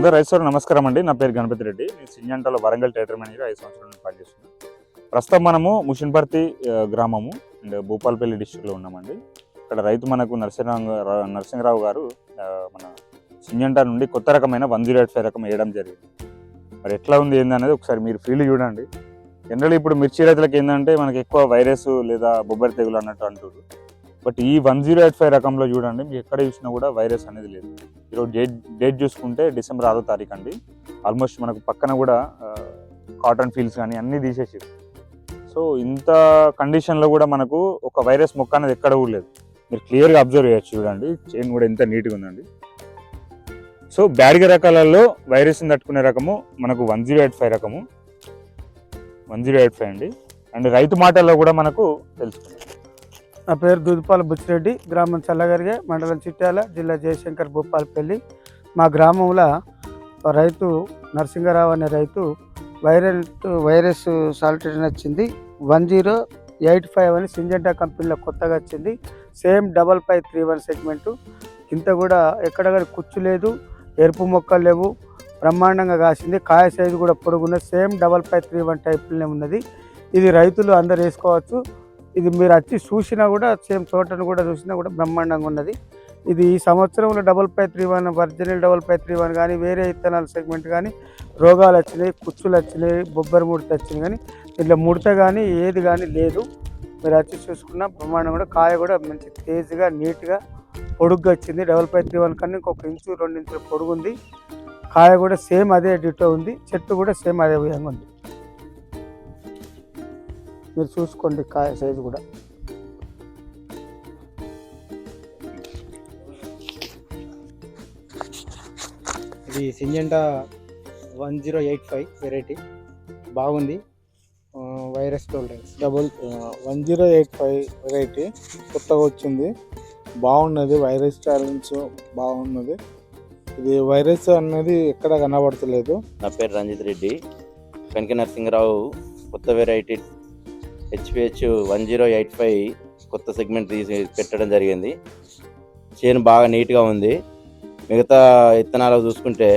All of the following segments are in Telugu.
అందరూ రైతు సార్ నమస్కారం అండి. నా పేరు గణపతి రెడ్డి. నేను సింజంటలో వరంగల్ థియేటర్ మేనేజర్ ఐదు సంవత్సరాల నుండి పనిచేస్తున్నాను. ప్రస్తుతం మనము ముషిన్పర్తి గ్రామము అండ్ భూపాలపల్లి డిస్టిక్లో ఉన్నామండి. ఇక్కడ రైతు మనకు నరసింహరావు నరసింహరావు గారు మన సింజంట నుండి కొత్త రకమైన వన్ జీరో ఎయిట్ ఫైవ్ రకం వేయడం జరిగింది. మరి ఎట్లా ఉంది ఏందనేది ఒకసారి మీరు ఫీల్ చూడండి. జనరల్ ఇప్పుడు మిర్చి రైతులకు ఏంటంటే మనకి ఎక్కువ వైరస్ లేదా బొబ్బరి తెగులు అన్నట్టు అంటున్నారు బట్ ఈ వన్ జీరో ఎయిట్ ఫైవ్ రకంలో చూడండి మీకు ఎక్కడ చూసినా కూడా వైరస్ అనేది లేదు. ఈరోజు డేట్ డేట్ చూసుకుంటే డిసెంబర్ ఆరో తారీఖు అండి. ఆల్మోస్ట్ మనకు పక్కన కూడా కాటన్ ఫీల్డ్స్ కానీ అన్నీ తీసేసి సో ఇంత కండిషన్లో కూడా మనకు ఒక వైరస్ మొక్క అనేది ఎక్కడ కూడా లేదు. మీరు క్లియర్గా అబ్జర్వ్ చేయొచ్చు చూడండి. చైన్ కూడా ఎంత నీట్గా ఉందండి. సో బ్యాడిగ రకాలలో వైరస్ని తట్టుకునే రకము మనకు వన్ జీరో ఎయిట్ ఫైవ్ రకము. వన్ జీరో ఎయిట్ ఫైవ్ అండి. అండ్ రైతు మాటల్లో కూడా మనకు తెలుస్తుంది. నా పేరు దూదుపాల బుచ్చిరెడ్డి. గ్రామం చల్లగరిగే మండలం చిట్యాల జిల్లా జయశంకర్ భూపాలపల్లి. మా గ్రామంలో రైతు నరసింగరావు అనే రైతు వైరల్ వైరస్ సాల్టేషన్ వచ్చింది. వన్ జీరో ఎయిట్ ఫైవ్ అని సింజెంటా కంపెనీలో కొత్తగా వచ్చింది. Same double five three one segment. ఇంత కూడా ఎక్కడ కానీ కుచ్చు లేదు ఎరుపు మొక్కలు లేవు బ్రహ్మాండంగా కాసింది. కాయ సైజు కూడా పొడుగున్నది. Same double five three one టైప్లోనే ఉన్నది. ఇది రైతులు అందరు వేసుకోవచ్చు. ఇది మీరు వచ్చి చూసినా కూడా సేమ్ తోటను కూడా చూసినా కూడా బ్రహ్మాండంగా ఉన్నది. ఇది ఈ సంవత్సరంలో double five three one original double five three one కానీ వేరే ఇత్తనాల సెగ్మెంట్ కానీ రోగాలు వచ్చినాయి కుచ్చులు వచ్చినాయి బొబ్బరి ముడత వచ్చినాయి కానీ ఇట్లా ముడత కానీ ఏది కానీ లేదు. మీరు వచ్చి చూసుకున్న బ్రహ్మాండం కూడా కాయ కూడా మంచి తేజ్గా నీట్గా పొడుగ్గా వచ్చింది. డబల్ ఫైవ్ త్రీ వన్ కన్నా ఇంకొక ఇంచు రెండు ఇంచుల పొడుగు ఉంది. కాయ కూడా సేమ్ అదే డిటో ఉంది. చెట్టు కూడా సేమ్ అదే విధంగా ఉంది. మీరు చూసుకోండి కాయ సైజు కూడా. ఇది Syngenta one zero eight five variety. బాగుంది. Virus tolerance. Double one zero eight five variety. కొత్తగా వచ్చింది. బాగున్నది. వైరస్ ఛాలెంజ్ బాగున్నది. ఇది వైరస్ అనేది ఎక్కడ కనబడతలేదు. నా పేరు రంజిత్ రెడ్డి. కనక నరసింహరావు కొత్త variety HPH one zero eight five కొత్త సెగ్మెంట్ తీసి పెట్టడం జరిగింది. చేను బాగా నీట్గా ఉంది. మిగతా విత్తనాలు చూసుకుంటే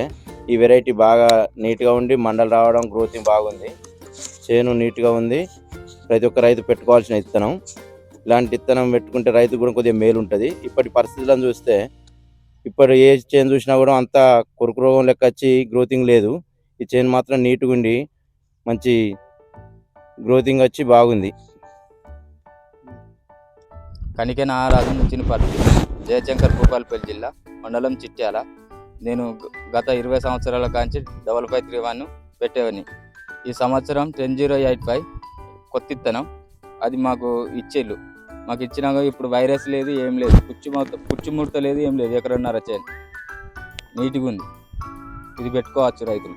ఈ వెరైటీ బాగా నీట్గా ఉండి మండలు రావడం గ్రోతింగ్ బాగుంది. చేను నీట్గా ఉంది. ప్రతి ఒక్క రైతు పెట్టుకోవాల్సిన విత్తనం ఇలాంటి విత్తనం పెట్టుకుంటే రైతు కూడా కొద్దిగా మేలు ఉంటుంది. ఇప్పటి పరిస్థితులను చూస్తే ఇప్పుడు ఏ చేను చూసినా కూడా అంత కొరుకు రోగం లెక్క వచ్చి గ్రోతింగ్ లేదు. ఈ చేను మాత్రం నీట్గా ఉండి మంచి గ్రోతింగ్ వచ్చి బాగుంది. కనికె నుంచి నుంచినపల్లి జయశంకర్ భూపాలపల్లి జిల్లా మండలం చిట్యాల. నేను గత ఇరవై సంవత్సరాల కాంచి డబల్ ఫైవ్ త్రీ వన్ పెట్టేవాడిని ఈ సంవత్సరం టెన్ జీరో ఎయిట్ ఫైవ్ కొత్త ఇత్తనం అది మాకు ఇచ్చేళ్ళు. మాకు ఇచ్చినాక ఇప్పుడు వైరస్ లేదు ఏం లేదు. పుచ్చిమూత పుచ్చిమూర్త లేదు ఏం లేదు. ఎక్కడున్నారా చేయండి నీట్గా ఉంది. ఇది పెట్టుకోవచ్చు రైతులు.